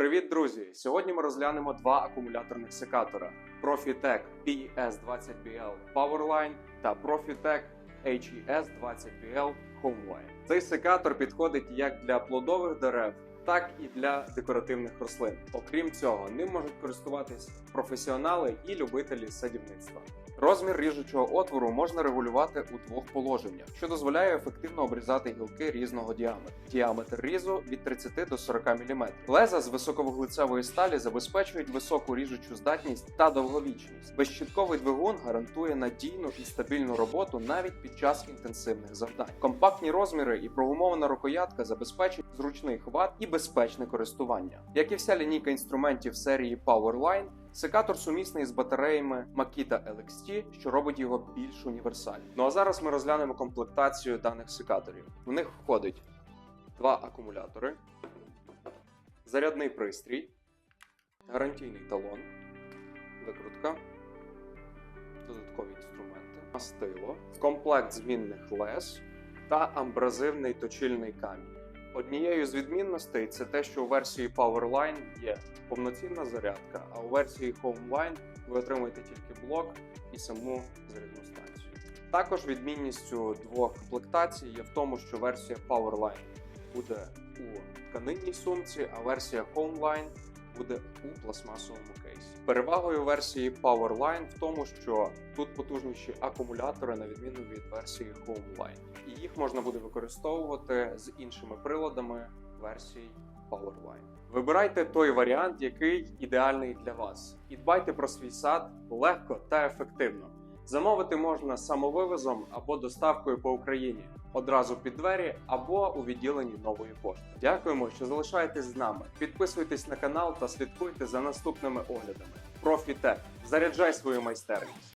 Привіт, друзі! Сьогодні ми розглянемо два акумуляторних секатора: Profitec PES20BL Powerline та Profitec HES20BL Homeline. Цей секатор підходить як для плодових дерев, так і для декоративних рослин. Окрім цього, ним можуть користуватись професіонали і любителі садівництва. Розмір ріжучого отвору можна регулювати у двох положеннях, що дозволяє ефективно обрізати гілки різного діаметру. Діаметр різу від 30 до 40 мм. Леза з високовуглецевої сталі забезпечують високу ріжучу здатність та довговічність. Безщітковий двигун гарантує надійну і стабільну роботу навіть під час інтенсивних завдань. Компактні розміри і прогумована рукоятка забезпечують зручний хват і безпечне користування. Як і вся лінійка інструментів серії Powerline, Секатор сумісний з батареями Makita LXT, що робить його більш універсальним. Ну а зараз ми розглянемо комплектацію даних секаторів. В них входить два акумулятори, зарядний пристрій, гарантійний талон, викрутка, додаткові інструменти, мастило, комплект змінних лез та амбразивний точильний камінь. Однією з відмінностей це те, що у версії Powerline є повноцінна зарядка, а у версії Homeline ви отримуєте тільки блок і саму зарядну станцію. Також відмінністю двох комплектацій є в тому, що версія Powerline буде у тканинній сумці, а версія Homeline буде у пластмасовому кейсі. Перевагою версії Powerline в тому, що тут потужніші акумулятори на відміну від версії Homeline, і їх можна буде використовувати з іншими приладами версій Powerline. Вибирайте той варіант, який ідеальний для вас, і дбайте про свій сад легко та ефективно. Замовити можна самовивозом або доставкою по Україні одразу під двері або у відділенні нової пошти. Дякуємо, що залишаєтесь з нами. Підписуйтесь на канал та слідкуйте за наступними оглядами. Профітек. Заряджай свою майстерність.